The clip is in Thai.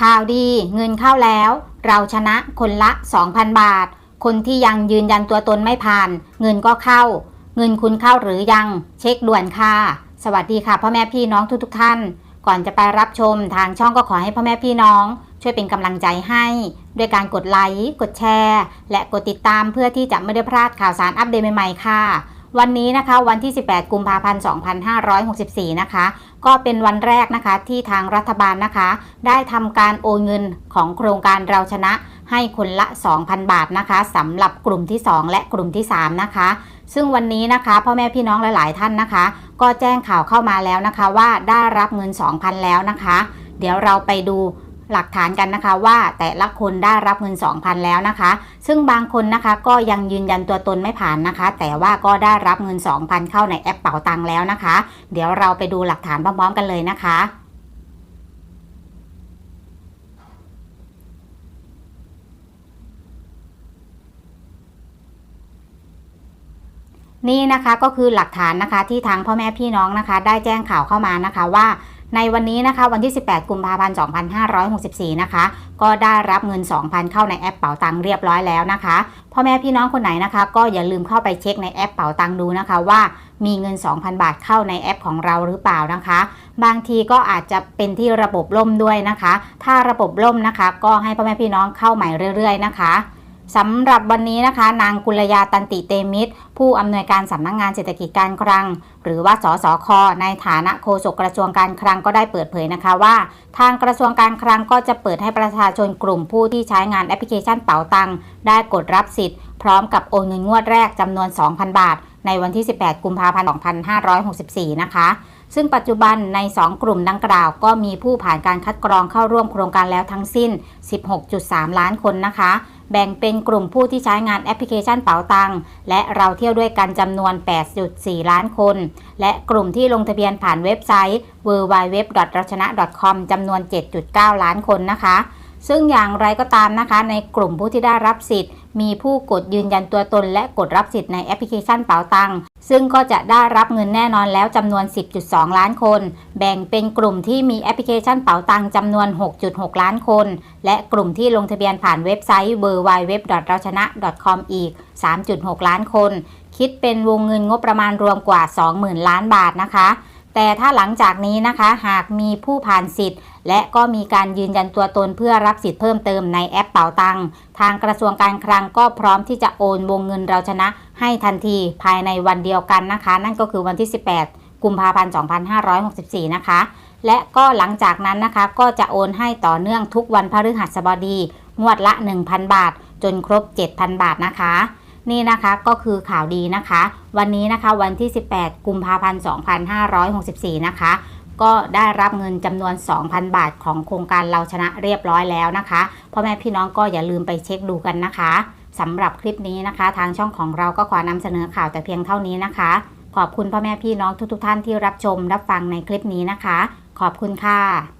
ข่าวดีเงินเข้าแล้ว เราชนะคนละ 2,000 บาท คนที่ยังยืนยันตัวตนไม่ผ่าน เงินก็เข้า เงินคุณเข้าหรือยัง เช็คด่วนค่ะ สวัสดีค่ะพ่อแม่พี่น้องทุกทท่าน ก่อนจะไปรับชมทางช่องก็ขอให้พ่อแม่พี่น้อง ช่วยเป็นกำลังใจให้ด้วยการกดไลค์กดแชร์ และกดติดตามเพื่อที่จะไม่ได้พลาดข่าวสารอัปเดตใหม่ๆค่ะ วันนี้นะคะวันที่ 18 กุมภาพันธ์ 2564 นะคะ ก็เป็นวันแรกนะคะที่ทางรัฐบาลนะคะ ได้ทำการโอนเงินของโครงการเราชนะให้คนละ 2,000 บาทนะคะสำหรับกลุ่มที่ 2 และกลุ่มที่ 3 นะคะ ซึ่งวันนี้นะคะพ่อแม่พี่น้องหลาย ๆ ท่านนะคะ ก็แจ้งข่าวเข้ามาแล้วนะคะว่าได้รับเงิน 2,000 แล้วนะคะ เดี๋ยวเราไปดู หลักฐานกันนะคะว่าแต่ละคนได้รับเงิน 2,000 แล้วนะคะ ซึ่งบางคนนะคะก็ยังยืนยันตัวตนไม่ผ่านนะคะ แต่ว่าก็ได้รับเงิน 2,000 เข้าในแอปเป๋าตังค์แล้วนะคะ เดี๋ยวเราไปดูหลักฐานพร้อมๆกันเลยนะคะนี่นะคะก็คือหลักฐานนะคะที่ทางพ่อแม่พี่น้องนะคะ ได้แจ้งข่าวเข้ามานะคะว่า ในวันนี้นะคะวันที่ 18 กุมภาพันธ์ 2564 นะคะ ก็ได้รับเงิน 2,000 เข้าในแอปเป๋าตังค์เรียบร้อยแล้วนะคะ พ่อแม่พี่น้องคนไหนนะคะ ก็อย่าลืมเข้าไปเช็คในแอปเป๋าตังค์ดูนะคะว่ามีเงิน 2,000 บาทเข้าในแอปของเราหรือเปล่านะคะ บางทีก็อาจจะเป็นที่ระบบล่มด้วยนะคะ ถ้าระบบล่มนะคะ ก็ให้พ่อแม่พี่น้องเข้าใหม่เรื่อย ๆ นะคะ สำหรับวันนี้นะคะ นางกุลยาตันติเตมิตร ผู้อำนวยการสำนักงงานเศรษฐกิจการคลัง หรือว่าสสค ในฐานะโฆษกกระทรวงการคลังก็ได้เปิดเผยนะคะว่า ทางกระทรวงการคลังก็จะเปิดให้ประชาชนกลุ่มผู้ที่ใช้งานแอปพลิเคชันเป๋าตังได้กดรับสิทธิ์พร้อมกับโอนเงินงวดแรกจำนวน 2,000 บาท ในวันที่ 18 กุมภาพันธ์ 2564 นะคะ ซึ่งปัจจุบันใน 2 กลุ่มดังกล่าว ก็มีผู้ผ่านการคัดกรองเข้าร่วมโครงการแล้วทั้งสิ้น 16.3 ล้านคนนะคะ แบ่งเป็นกลุ่มผู้ที่ใช้งานแอปพลิเคชันเป๋าตัง และเราเที่ยวด้วยกันจำนวน 8.4 ล้านคน และกลุ่มที่ลงทะเบียนผ่านเว็บไซต์ www.rachana.com จำนวน 7.9 ล้านคนนะคะ ซึ่งอย่างไรก็ตามนะคะ ในกลุ่มผู้ที่ได้รับสิทธิ์ มีผู้กดยืนยันตัวตน และกดรับสิทธิ์ในแอปพลิเคชันเป๋าตังซึ่งก็จะได้รับเงินแน่นอนแล้วจำนวน 10.2 ล้านคน แบ่งเป็นกลุ่มที่มีแอปพลิเคชันเป๋าตังจำนวน 6.6 ล้านคน และกลุ่มที่ลงทะเบียนผ่านเว็บไซต์ www.rachana.com อีก 3.6 ล้านคน คิดเป็นวงเงินงบประมาณรวมกว่า 20,000 ล้านบาทนะคะ แต่ถ้าหลังจากนี้นะคะ หากมีผู้ผ่านสิทธิ์ และก็มีการยืนยันตัวตนเพื่อรับสิทธิ์เพิ่มเติมในแอปเป๋าตังทางกระทรวงการคลังก็พร้อมที่จะโอนวงเงินเราชนะ ให้ทันทีภายในวันเดียวกันนะคะ นั่นก็คือวันที่ 18 กุมภาพันธ์ 2564 นะคะ และก็หลังจากนั้นนะคะ ก็จะโอนให้ต่อเนื่องทุกวันพฤหัสบดี งวดละ 1,000 บาท จนครบ 7,000 บาทนะคะ นี่นะคะก็คือข่าวดีนะคะ วันนี้นะคะวันที่ 18 กุมภาพันธ์ 2564 นะคะ ก็ได้รับเงินจำนวน 2,000 บาทของโครงการเราชนะเรียบร้อยแล้วนะคะพ่อแม่พี่น้องก็อย่าลืมไปเช็คดูกันนะคะสำหรับคลิปนี้นะคะ ทางช่องของเราก็ขอนำเสนอข่าวแต่เพียงเท่านี้นะคะ ขอบคุณพ่อแม่พี่น้องทุกๆทท่านที่รับชมรับฟังในคลิปนี้นะคะ ขอบคุณค่ะ